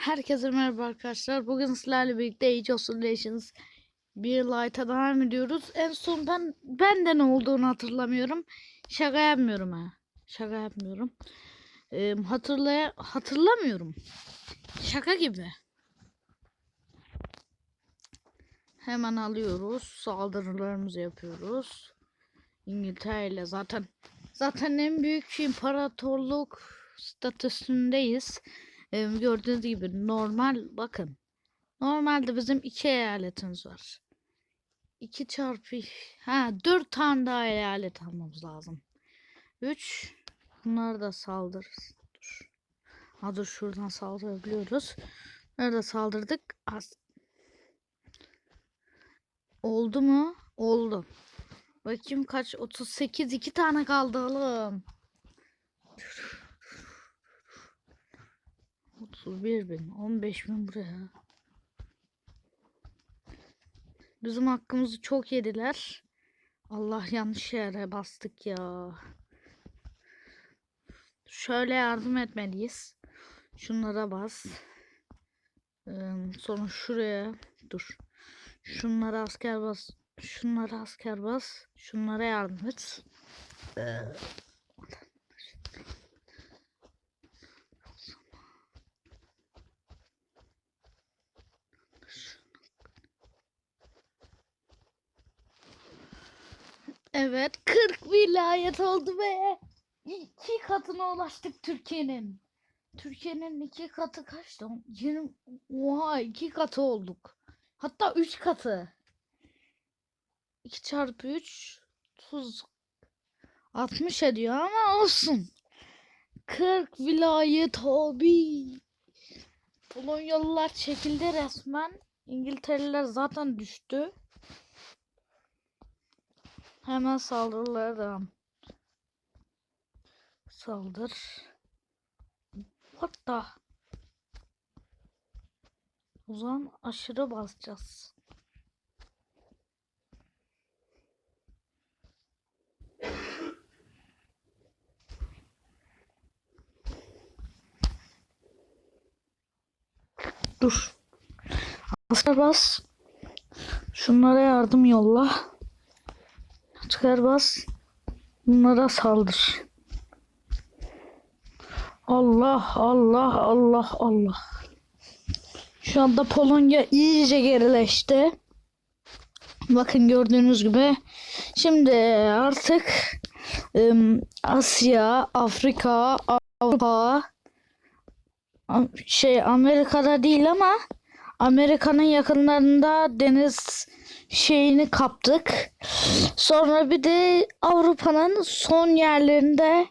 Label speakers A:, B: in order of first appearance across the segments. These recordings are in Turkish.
A: Herkese merhaba arkadaşlar. Bugün sizlerle birlikte Age of Nations bir light'a devam ediyoruz. En son ben ben de ne olduğunu hatırlamıyorum. Şaka yapmıyorum ha. Şaka yapmıyorum. Ee, hatırlaya hatırlamıyorum. Şaka gibi. Hemen alıyoruz. Saldırılarımızı yapıyoruz. İngiltere ile zaten zaten en büyük imparatorluk statüsündeyiz. Gördüğünüz gibi normal bakın. Normalde bizim iki eyaletimiz var. 2 çarpı ha 4 tane daha eyalet almamız lazım. 3 bunları da saldırırız. Dur. Ha dur şuradan saldırabiliyoruz. Nerede saldırdık? Az. Oldu mu? Oldu. Bakayım kaç? 38 iki tane kaldı oğlum. 31 bin, 15 bin buraya. Bizim hakkımızı çok yediler. Allah yanlış yere bastık ya. Şöyle yardım etmeliyiz. Şunlara bas. Ee, sonra şuraya dur. Şunlara asker bas. Şunlara asker bas. Şunlara yardım et. Ee, Evet 40 vilayet oldu be. İki katına ulaştık Türkiye'nin. Türkiye'nin iki katı kaçtı? 20 Oha iki katı olduk. Hatta üç katı. 2 çarpı 3 30 60 ediyor ama olsun. 40 vilayet abi. Polonyalılar çekildi resmen. İngiltereliler zaten düştü. Hemen saldırılara devam. Saldır. What the? O zaman aşırı basacağız. Dur. Asker bas. Şunlara yardım yolla. Çıkar bas. Bunlara saldır. Allah Allah Allah Allah. Şu anda Polonya iyice gerileşti. Bakın gördüğünüz gibi. Şimdi artık ım, Asya, Afrika, Avrupa şey Amerika'da değil ama Amerika'nın yakınlarında deniz şeyini kaptık. Sonra bir de Avrupa'nın son yerlerinde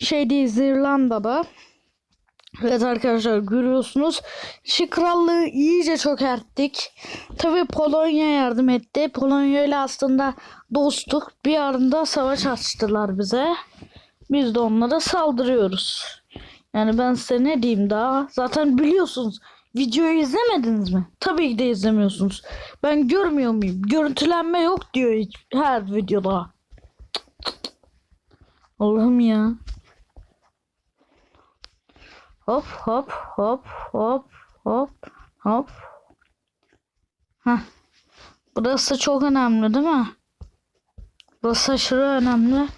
A: şeydeyiz İrlanda'da. Evet arkadaşlar görüyorsunuz. Şu krallığı iyice çökerttik. Tabi Polonya yardım etti. Polonya ile aslında dostluk. Bir anda savaş açtılar bize. Biz de onlara saldırıyoruz. Yani ben size ne diyeyim daha. Zaten biliyorsunuz. Videoyu izlemediniz mi? Tabii ki de izlemiyorsunuz. Ben görmüyor muyum? Görüntülenme yok diyor hiç- her videoda. Allah'ım ya. Hop hop hop hop hop hop. Heh. Burası çok önemli değil mi? Burası aşırı önemli.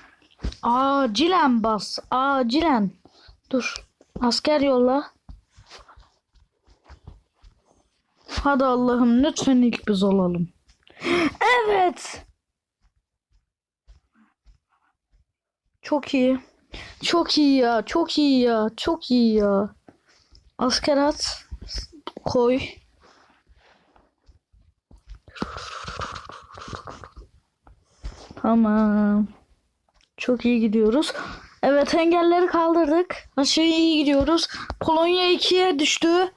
A: Acilen bas. Acilen. Dur. Asker yolla. Hadi Allah'ım lütfen ilk biz olalım. Evet. Çok iyi. Çok iyi ya. Çok iyi ya. Çok iyi ya. Asker at. Koy. Tamam. Çok iyi gidiyoruz. Evet engelleri kaldırdık. Aşağı iyi gidiyoruz. Polonya 2'ye düştü.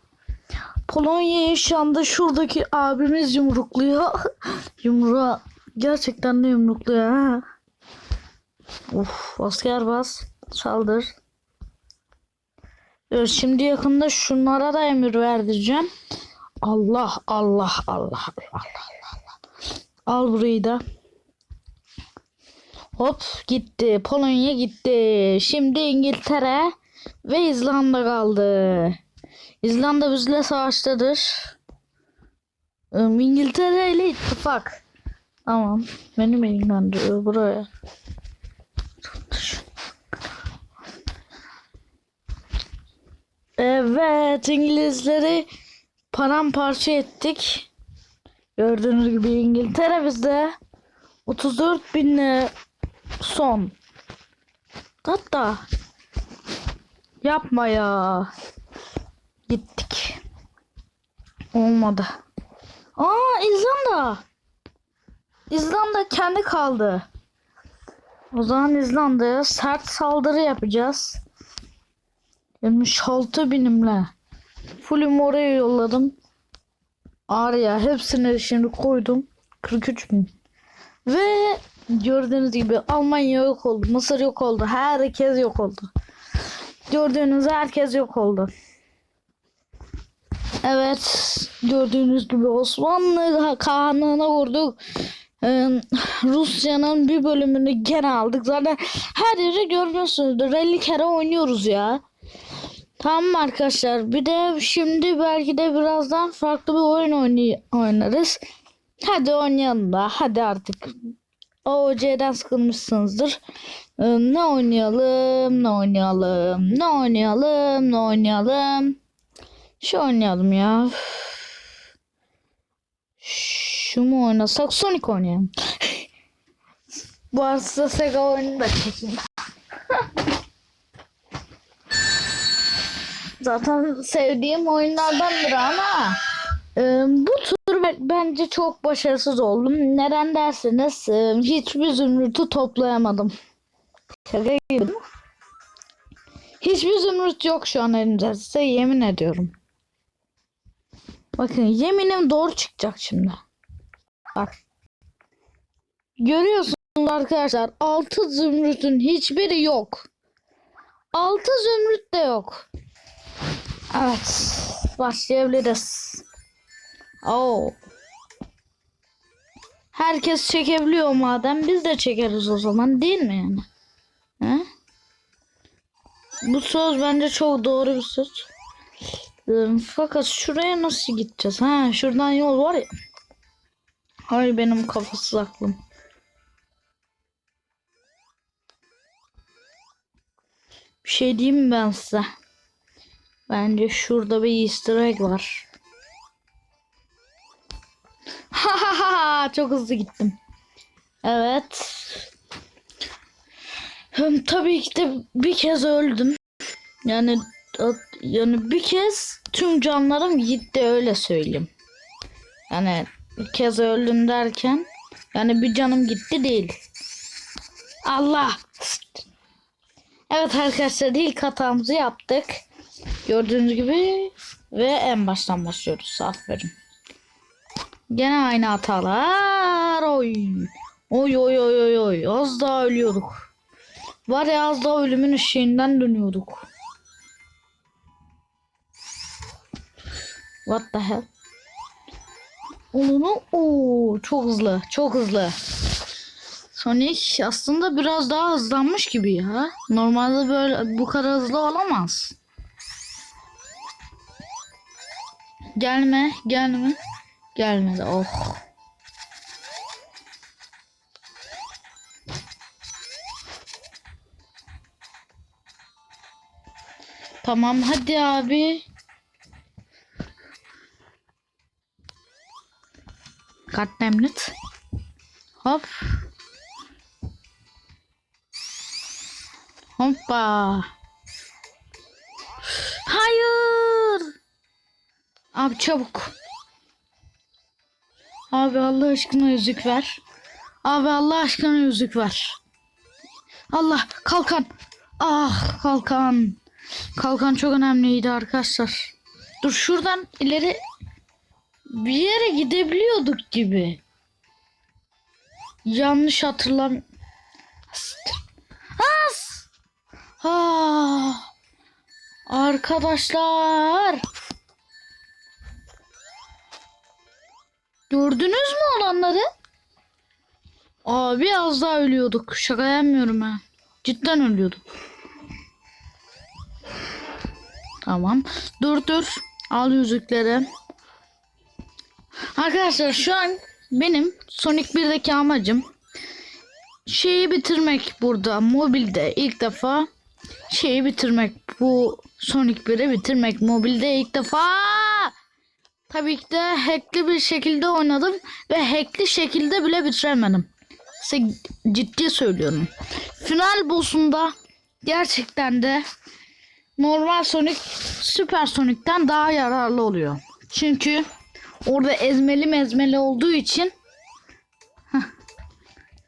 A: Polonya'yı şu şuradaki abimiz yumrukluyor. Yumruğa gerçekten de yumrukluyor ha. Of asker bas. Saldır. Evet, şimdi yakında şunlara da emir verdireceğim. Allah Allah Allah Allah Allah Allah. Al burayı da. Hop gitti. Polonya gitti. Şimdi İngiltere ve İzlanda kaldı. İzlanda bizle savaştadır. Ee, İngiltere ile ittifak. Tamam. Beni mi ilgilendiriyor buraya? Evet İngilizleri paramparça ettik. Gördüğünüz gibi İngiltere bizde 34 binle son. Hatta yapma ya. Gittik. Olmadı. Aa İzlanda. İzlanda kendi kaldı. O zaman İzlanda'ya sert saldırı yapacağız. 76 binimle. Fullüm oraya yolladım. Arya hepsini şimdi koydum. 43 bin. Ve gördüğünüz gibi Almanya yok oldu. Mısır yok oldu. Herkes yok oldu. Gördüğünüz herkes yok oldu. Evet. Gördüğünüz gibi Osmanlı Kağanlığı'na vurduk. Ee, Rusya'nın bir bölümünü gene aldık. Zaten her yeri görmüyorsunuzdur. 50 kere oynuyoruz ya. Tamam arkadaşlar. Bir de şimdi belki de birazdan farklı bir oyun oynay- oynarız. Hadi oynayalım da. Hadi artık. OC'den sıkılmışsınızdır. Ee, ne oynayalım? Ne oynayalım? Ne oynayalım? Ne oynayalım? Şu oynayalım ya. Şu mu oynasak? Sonic oynayalım. Bu arada Sega oyunu da çekeyim. Zaten sevdiğim oyunlardandır ama e, bu tur be- bence çok başarısız oldum. Neden derseniz e, hiçbir zümrütü toplayamadım. Şaka gibi. Hiçbir zümrüt yok şu an elimde. Size yemin ediyorum. Bakın yeminim doğru çıkacak şimdi. Bak. Görüyorsunuz arkadaşlar 6 zümrütün hiçbiri yok. 6 zümrüt de yok. Evet. Başlayabiliriz. Oo. Herkes çekebiliyor madem biz de çekeriz o zaman değil mi yani? He? Bu söz bence çok doğru bir söz. Fakat şuraya nasıl gideceğiz? Ha şuradan yol var ya. Hay benim kafasız aklım. Bir şey diyeyim mi ben size? Bence şurada bir easter egg var. Ha ha ha çok hızlı gittim. Evet. Tabii ki de bir kez öldüm. Yani yani bir kez tüm canlarım gitti öyle söyleyeyim. Yani bir kez öldüm derken yani bir canım gitti değil. Allah. Evet arkadaşlar ilk hatamızı yaptık. Gördüğünüz gibi ve en baştan başlıyoruz. Aferin. Gene aynı hatalar. Oy. Oy oy oy oy oy. Az daha ölüyorduk. Var ya az daha ölümün eşiğinden dönüyorduk. What the hell? Onu o çok hızlı, çok hızlı. Sonic aslında biraz daha hızlanmış gibi ya. Normalde böyle bu kadar hızlı olamaz. Gelme, gelme. Gelmedi. Oh. Tamam hadi abi. Katlemlet. Hop. Hoppa. Hayır. Abi çabuk. Abi Allah aşkına yüzük ver. Abi Allah aşkına yüzük ver. Allah kalkan. Ah kalkan. Kalkan çok önemliydi arkadaşlar. Dur şuradan ileri bir yere gidebiliyorduk gibi. Yanlış hatırlam. As. Ha. Arkadaşlar. Gördünüz mü olanları? Abi az daha ölüyorduk. Şaka yapmıyorum ha. Cidden ölüyorduk. Tamam. Dur dur. Al yüzükleri. Arkadaşlar şu an benim Sonic 1'deki amacım şeyi bitirmek burada mobilde ilk defa şeyi bitirmek bu Sonic 1'i bitirmek mobilde ilk defa tabii ki de hackli bir şekilde oynadım ve hackli şekilde bile bitiremedim. Size ciddi söylüyorum. Final boss'unda gerçekten de normal Sonic Süper Sonic'ten daha yararlı oluyor. Çünkü orada ezmeli mezmeli olduğu için Heh.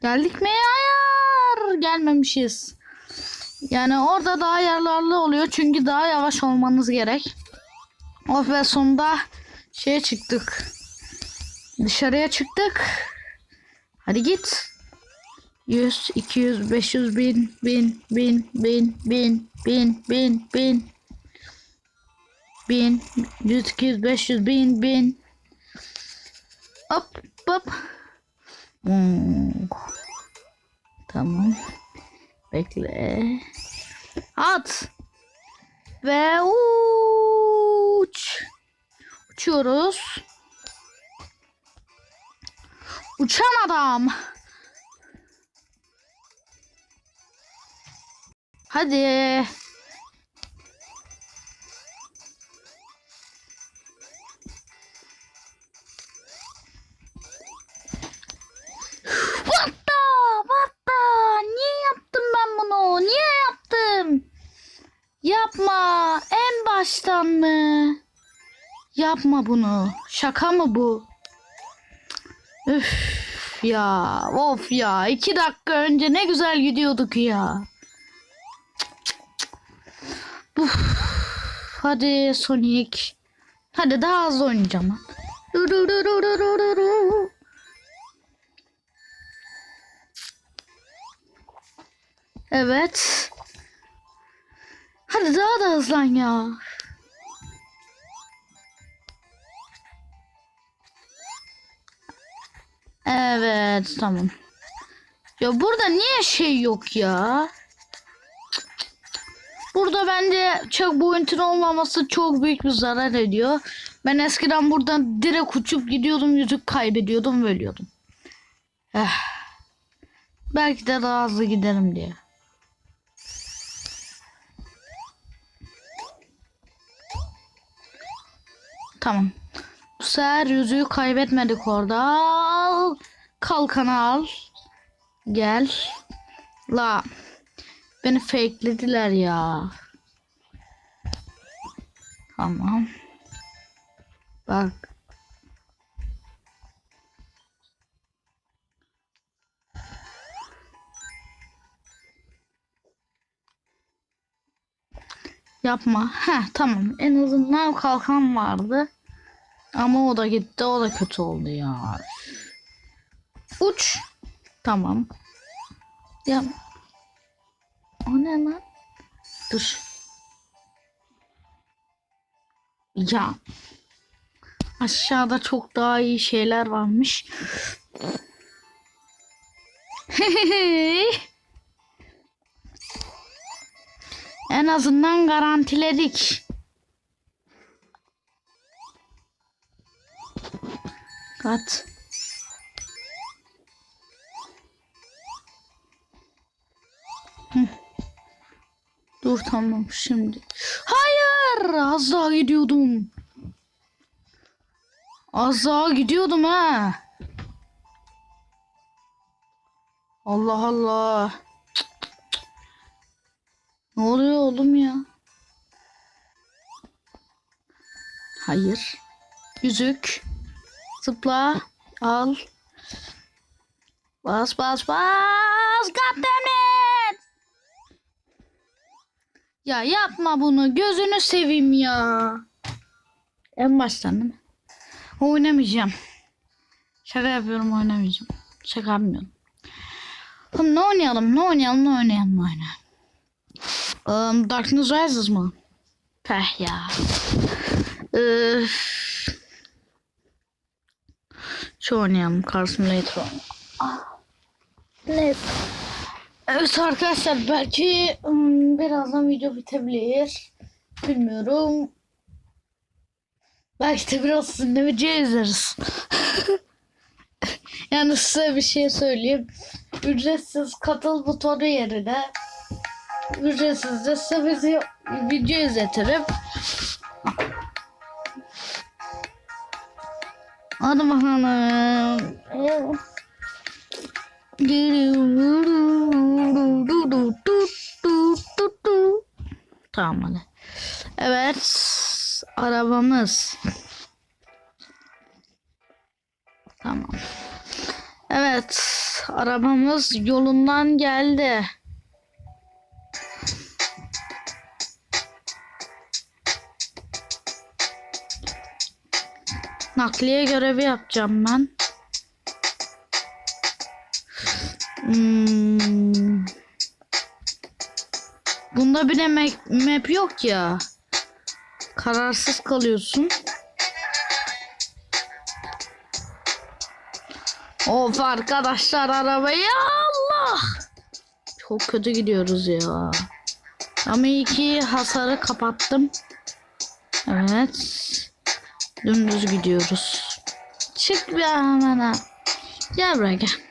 A: geldik mi? Hayır gelmemişiz. Yani orada daha yararlı oluyor çünkü daha yavaş olmanız gerek. Of ve sonunda şeye çıktık. Dışarıya çıktık. Hadi git. 100, 200, 500, 1000, 1000, 1000, 1000, 1000, 1000, 1000, 1000, 1000, 100, 200, 500, 1000, 1000. Hop, hop. Hmm. Tamam. Bekle. At. Ve uç. Uçuyoruz. Uçan adam. Hadi. Baştan mı? Yapma bunu. Şaka mı bu? Üf ya. Of ya. iki dakika önce ne güzel gidiyorduk ya. Uf. Hadi Sonic. Hadi daha hızlı oynayacağım. Evet. Hadi daha da hızlan ya. Evet tamam. Ya burada niye şey yok ya? Burada bence çok boyutun olmaması çok büyük bir zarar ediyor. Ben eskiden buradan direkt uçup gidiyordum yüzük kaybediyordum ve ölüyordum. Eh. Belki de daha hızlı giderim diye. Tamam. Bu sefer yüzüğü kaybetmedik orada. Al. Kalkanı al. Gel. La. Beni fakelediler ya. Tamam. Bak. Yapma. Heh tamam. En azından kalkan vardı. Ama o da gitti. O da kötü oldu ya. Uç. Tamam. Ya. O ne lan? Dur. Ya. Aşağıda çok daha iyi şeyler varmış. en azından garantiledik. Kat. Dur tamam şimdi. Hayır az daha gidiyordum. Az daha gidiyordum ha. Allah Allah. Ne oluyor oğlum ya? Hayır. Yüzük. Zıpla. Al. Bas bas bas. God Ya yapma bunu. Gözünü seveyim ya. En baştan değil mi? Oynamayacağım. Şaka yapıyorum oynamayacağım. Şaka yapmıyorum. Tamam ne oynayalım? Ne oynayalım? Ne oynayalım? Ne oynayalım? Um, Darkness Rises mı? Peh ya. Ee, şu oynayalım. Car Simulator oynayalım. Ah. Neyse. Evet arkadaşlar belki birazdan video bitebilir. Bilmiyorum. Belki de biraz sizinle video izleriz. yani size bir şey söyleyeyim. Ücretsiz katıl butonu yerine ücretsiz de size video, video izletirim. Hadi bakalım. Tamam hadi. Evet. Arabamız. Tamam. Evet. Arabamız yolundan geldi. Nakliye görevi yapacağım ben. Hmm. Bunda bir de map, map yok ya. Kararsız kalıyorsun. Of arkadaşlar arabayı Allah. Çok kötü gidiyoruz ya. Ama iyi ki hasarı kapattım. Evet. Dümdüz gidiyoruz. Çık bir hemen. Gel buraya gel.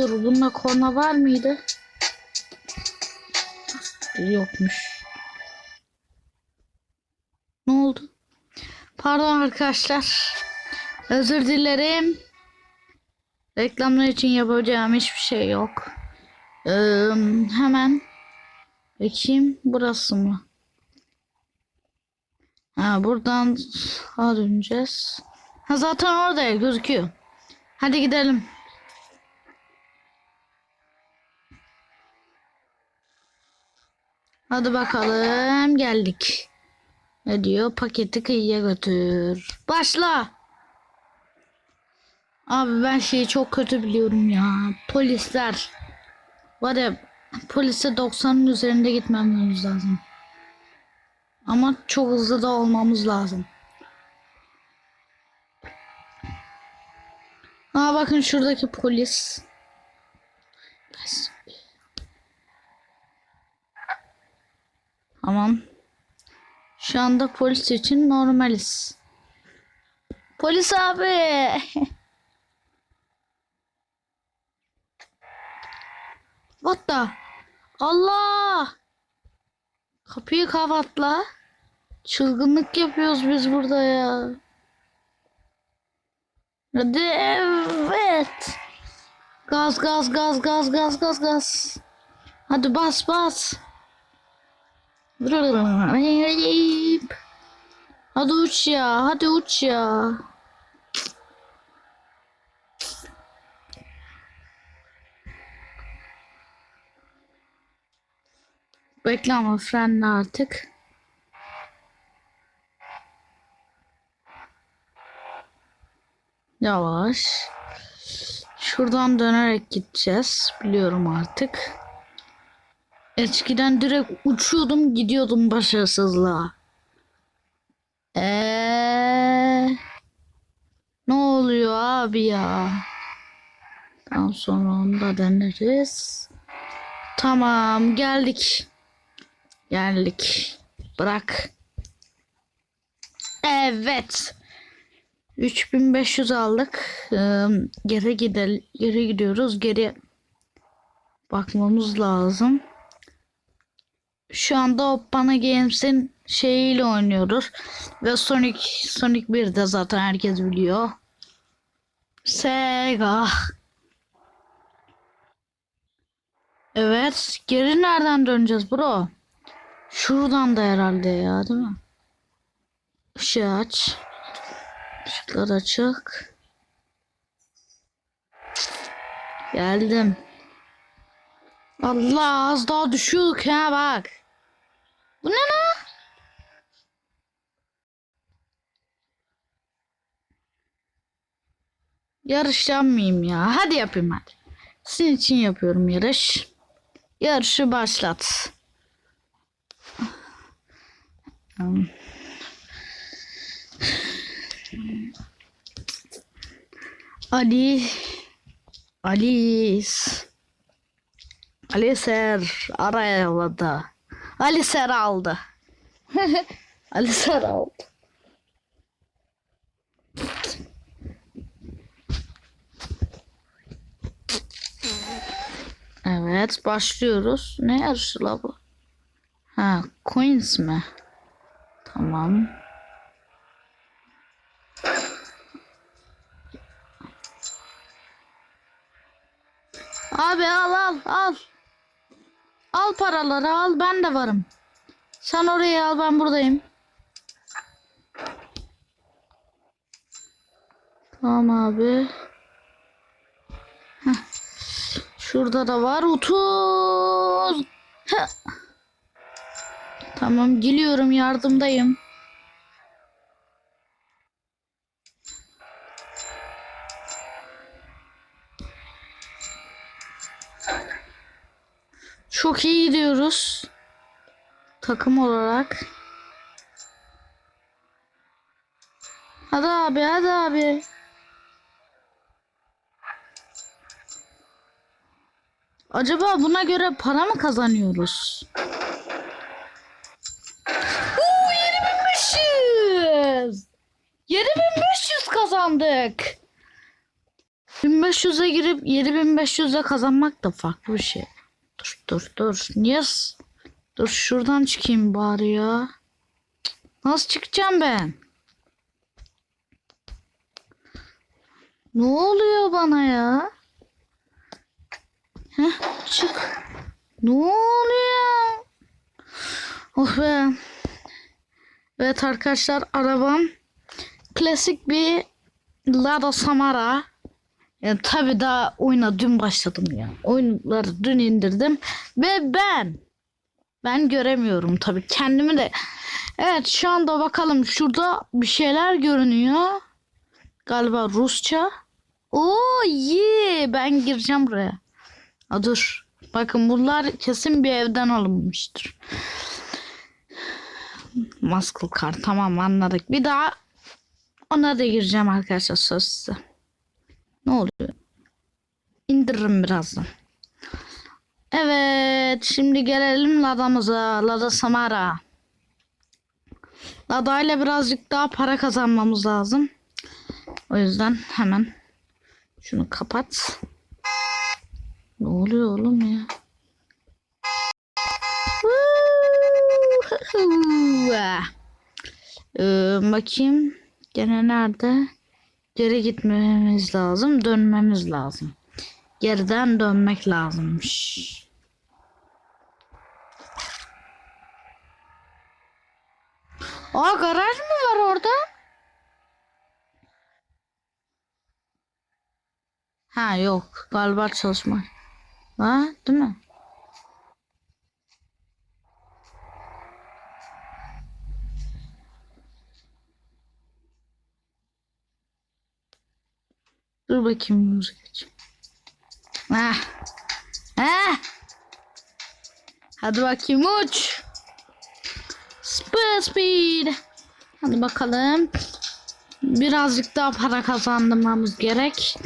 A: Dur bunda korna var mıydı? Yokmuş. Ne oldu? Pardon arkadaşlar. Özür dilerim. Reklamlar için yapacağım hiçbir şey yok. Ee, hemen bakayım burası mı? Ha buradan sağa döneceğiz. Ha zaten orada gözüküyor. Hadi gidelim. Hadi bakalım geldik. Ne diyor? Paketi kıyıya götür. Başla. Abi ben şeyi çok kötü biliyorum ya. Polisler. Var ya polise 90'ın üzerinde gitmemiz lazım. Ama çok hızlı da olmamız lazım. Aa bakın şuradaki polis. Tamam. Şu anda polis için normaliz. Polis abi. What the? Allah! Kapıyı kapatla. Çılgınlık yapıyoruz biz burada ya. Hadi evet. Gaz gaz gaz gaz gaz gaz gaz. Hadi bas bas. Hadi uç ya. Hadi uç ya. Bekle ama frenle artık. Yavaş. Şuradan dönerek gideceğiz. Biliyorum artık. Eskiden direkt uçuyordum gidiyordum başarısızlığa. Eee ne oluyor abi ya? Daha sonra onu da deneriz. Tamam geldik. Geldik. Bırak. Evet. 3500 aldık. Ee, geri gidelim. Geri gidiyoruz. Geri bakmamız lazım. Şu anda Oppana Games'in şeyiyle oynuyoruz. Ve Sonic Sonic 1 de zaten herkes biliyor. Sega. Evet. Geri nereden döneceğiz bro? Şuradan da herhalde ya değil mi? Işığı aç. Işıklar açık. Geldim. Allah az daha düşüyorduk ha bak. Bu ne lan? Yarış yapmayayım ya. Hadi yapayım hadi. Sizin için yapıyorum yarış. Yarışı başlat. Ali Alice Ali Ser araya yolladı. Ali Ser aldı. Ali Ser aldı. Evet başlıyoruz. Ne yarışı la bu? Ha coins mi? Tamam. Abi al al al. Al paraları al ben de varım. Sen oraya al ben buradayım. Tamam abi. Şurada da var 30. Heh. Tamam geliyorum yardımdayım. İyi gidiyoruz. Takım olarak. Hadi abi hadi abi. Acaba buna göre para mı kazanıyoruz? Oo 7500. 7500 kazandık. 1500'e girip 7500'e kazanmak da farklı bir şey. Dur dur dur. Niye? Dur şuradan çıkayım bari ya. Nasıl çıkacağım ben? Ne oluyor bana ya? Heh, çık. Ne oluyor? Oh be. Evet arkadaşlar arabam klasik bir Lada Samara. Yani tabii daha oyuna dün başladım ya. Oyunları dün indirdim ve ben ben göremiyorum tabii kendimi de. Evet şu anda bakalım şurada bir şeyler görünüyor. Galiba Rusça. Oo iyi ben gireceğim buraya. Aa, dur. Bakın bunlar kesin bir evden alınmıştır. Muscle car tamam anladık. Bir daha ona da gireceğim arkadaşlar söz size. Ne oluyor? İndiririm birazdan. Evet şimdi gelelim Lada'mıza. Lada Samara. Lada ile birazcık daha para kazanmamız lazım. O yüzden hemen şunu kapat. Ne oluyor oğlum ya? Ee, bakayım. Gene nerede? Geri gitmemiz lazım. Dönmemiz lazım. Geriden dönmek lazımmış. Aa garaj mı var orada? Ha yok. Galiba çalışma. Ha değil mi? Dur bakayım müzik aç. Ha. Ha. Hadi bakayım uç. Speed speed. Hadi bakalım. Birazcık daha para kazandırmamız gerek.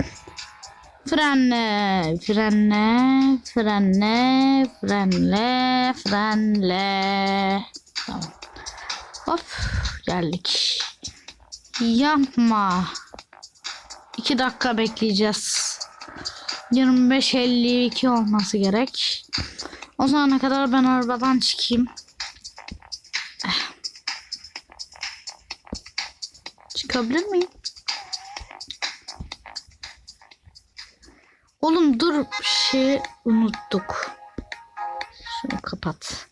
A: Frenle, frenle, frenle, frenle, frenle. Tamam. Hop geldik. Yapma. 2 dakika bekleyeceğiz. 25.52 olması gerek. O zamana kadar ben arabadan çıkayım. Eh. Çıkabilir miyim? Oğlum dur şey unuttuk. Şunu kapat.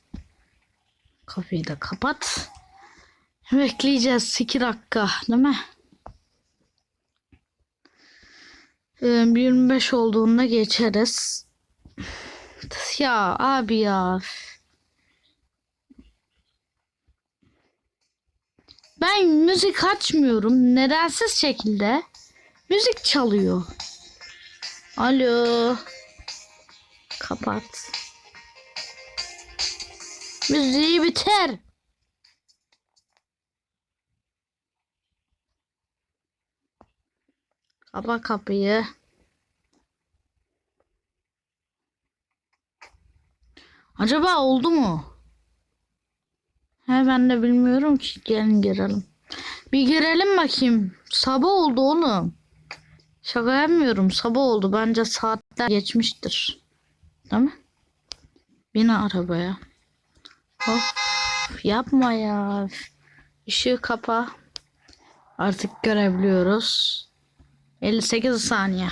A: Kapıyı da kapat. Bekleyeceğiz 2 dakika değil mi? Ee, 25 olduğunda geçeriz. Ya abi ya. Ben müzik açmıyorum. Nedensiz şekilde. Müzik çalıyor. Alo. Kapat. Müziği biter. Kapa kapıyı. Acaba oldu mu? He ben de bilmiyorum ki. Gelin girelim. Bir girelim bakayım. Sabah oldu oğlum. Şaka yapmıyorum. Sabah oldu. Bence saatler geçmiştir. Değil mi? Bin arabaya. Hop. Yapma ya. Işığı kapa. Artık görebiliyoruz. 58 saniye.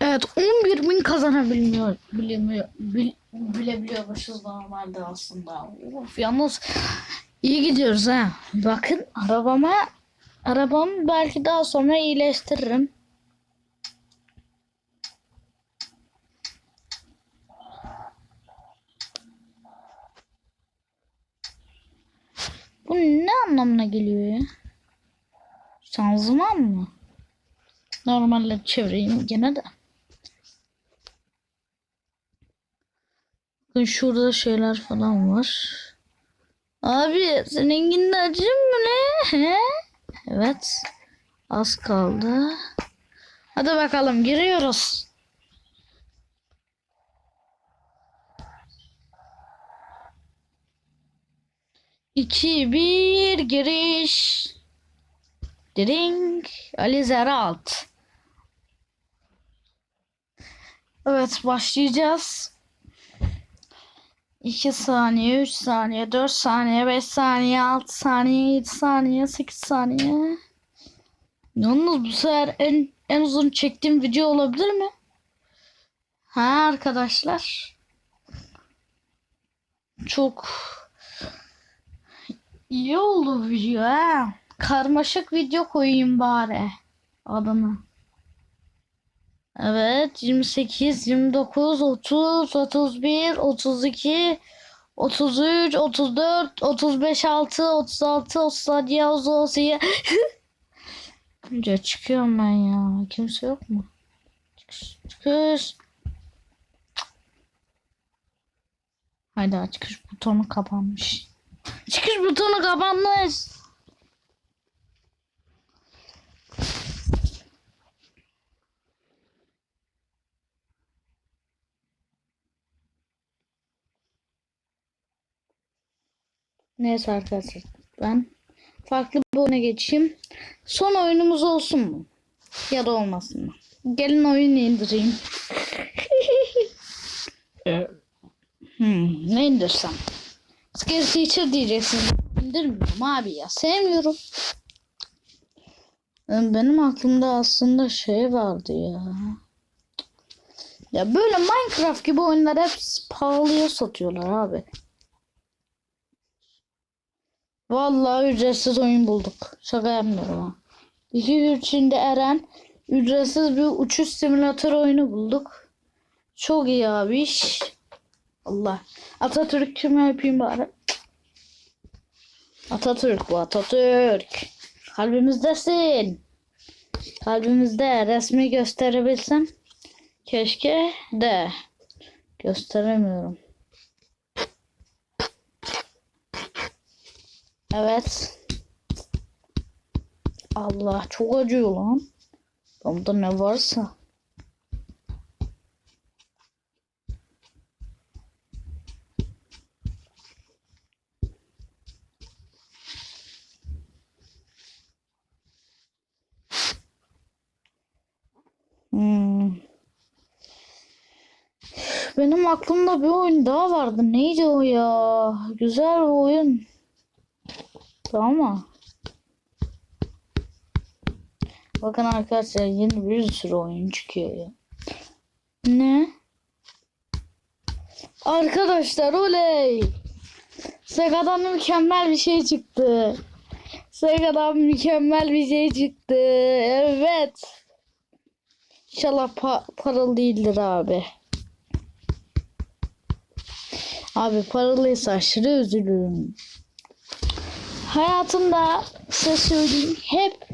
A: Evet 11 bin kazanabilmiyor. Bilemiyor, bil, bilebiliyormuşuz normalde aslında. Of yalnız iyi gidiyoruz ha. Bakın arabama arabamı belki daha sonra iyileştiririm. Bu ne anlamına geliyor ya? Şanzıman mı? Normalde çevireyim gene de. Bakın şurada şeyler falan var. Abi senin acım mı ne? He? Evet. Az kaldı. Hadi bakalım giriyoruz. İki bir giriş. Dring Ali Zeralt. Evet başlayacağız. 2 saniye, 3 saniye, 4 saniye, 5 saniye, 6 saniye, 7 saniye, 8 saniye. Yalnız bu sefer en, en uzun çektiğim video olabilir mi? Ha arkadaşlar. Çok iyi oldu video ha. Karmaşık video koyayım bari adını. Evet 28, 29, 30, 31, 32, 33, 34, 35, 6, 36, 37, 38. Önce çıkıyorum ben ya. Kimse yok mu? Çıkış. Çıkış. Hayda çıkış butonu kapanmış. Çıkış butonu kapanmış. Neyse arkadaşlar ben farklı bir oyuna geçeyim. Son oyunumuz olsun mu? Ya da olmasın mı? Gelin oyunu indireyim. hmm, ne indirsem? Scare Teacher diyeceksin. İndirmiyorum abi ya. Sevmiyorum. Benim aklımda aslında şey vardı ya. Ya böyle Minecraft gibi oyunlar hep pahalıya satıyorlar abi. Vallahi ücretsiz oyun bulduk. Şaka yapmıyorum ha. İki gün içinde Eren ücretsiz bir uçuş simülatör oyunu bulduk. Çok iyi abi iş. Allah. Atatürk kimi yapayım bari. Atatürk bu Atatürk. Kalbimizdesin. Kalbimizde resmi gösterebilsem. Keşke de. Gösteremiyorum. Evet. Allah çok acıyor lan. Bunda ne varsa. Hmm. Benim aklımda bir oyun daha vardı. Neydi o ya? Güzel bir oyun. Tamam mı? Bakın arkadaşlar yeni bir sürü oyun çıkıyor ya. Ne? Arkadaşlar oley! Sega'dan mükemmel bir şey çıktı. Sega'dan mükemmel bir şey çıktı. Evet. İnşallah pa paralı değildir abi. Abi paralıysa aşırı üzülürüm. Hayatımda size söyleyeyim hep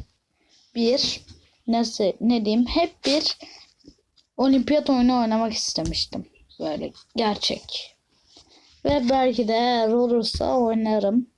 A: bir nasıl ne diyeyim hep bir olimpiyat oyunu oynamak istemiştim. Böyle gerçek. Ve belki de eğer olursa oynarım.